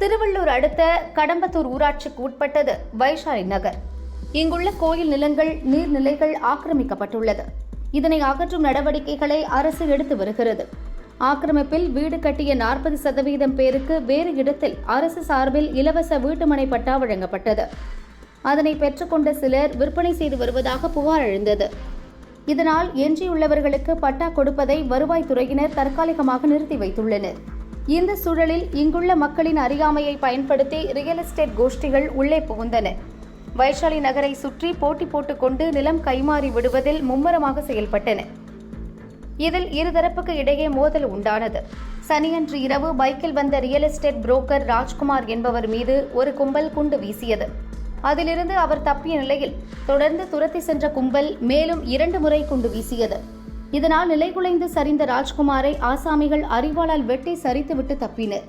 திருவள்ளூர் அடுத்த கடம்பத்தூர் ஊராட்சிக்கு உட்பட்டது வைஷாலி நகர். இங்குள்ள கோயில் நிலங்கள் நீர்நிலைகள் ஆக்கிரமிக்கப்பட்டுள்ளது. இதனை அகற்றும் நடவடிக்கைகளை அரசு எடுத்து வருகிறது. ஆக்கிரமிப்பில் வீடு கட்டிய நாற்பது சதவீதம் பேருக்கு வேறு இடத்தில் அரசு சார்பில் இலவச வீட்டுமனை பட்டா வழங்கப்பட்டது. அதனை பெற்றுக்கொண்ட சிலர் விற்பனை செய்து வருவதாக புகார் எழுந்தது. இதனால் எஞ்சியுள்ளவர்களுக்கு பட்டா கொடுப்பதை வருவாய்த்துறையினர் தற்காலிகமாக நிறுத்தி வைத்துள்ளனர். இந்த சூழலில் இங்குள்ள மக்களின் அறியாமையை பயன்படுத்தி ரியல் எஸ்டேட் கோஷ்டிகள் உள்ளே புகுந்தன. வைஷாலி நகரை சுற்றி போட்டி போட்டுக்கொண்டு நிலம் கைமாறி விடுவதில் மும்முரமாக செயல்பட்டன. இதில் இருதரப்புக்கு இடையே மோதல் உண்டானது. சனியன்று இரவு பைக்கில் வந்த ரியல் எஸ்டேட் புரோக்கர் ராஜ்குமார் என்பவர் மீது ஒரு கும்பல் குண்டு வீசியது. அதிலிருந்து அவர் தப்பிய நிலையில் தொடர்ந்து துரத்தி சென்ற கும்பல் மேலும் இரண்டு முறை குண்டு வீசியது. இதனால் நிலைகுலைந்து சரிந்த ராஜ்குமாரை ஆசாமிகள் அறிவாளால் வெட்டி சரித்துவிட்டு தப்பினர்.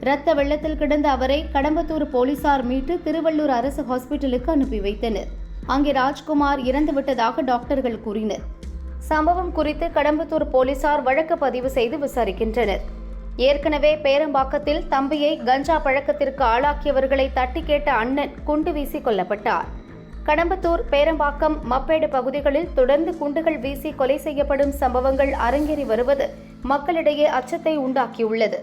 இரத்த வெள்ளத்தில் கிடந்த அவரை கடம்பத்தூர் போலீசார் மீட்டு திருவள்ளூர் அரசு ஹாஸ்பிட்டலுக்கு அனுப்பி வைத்தனர். அங்கே ராஜ்குமார் இறந்துவிட்டதாக டாக்டர்கள் கூறினர். சம்பவம் குறித்து கடம்பத்தூர் போலீசார் வழக்கு பதிவு செய்து விசாரிக்கின்றனர். ஏற்கனவே பேரம்பாக்கத்தில் தம்பியை கஞ்சா பழக்கத்திற்கு ஆளாக்கியவர்களை தட்டி கேட்ட அண்ணன் குண்டு வீசி கொல்லப்பட்டார். கடம்பத்தூர் பேரம்பாக்கம் மப்பேடு பகுதிகளில் தொடர்ந்து குண்டுகள் வீசி கொலை செய்யப்படும் சம்பவங்கள் அரங்கேறி வருவது மக்களிடையே அச்சத்தை உண்டாக்கியுள்ளது.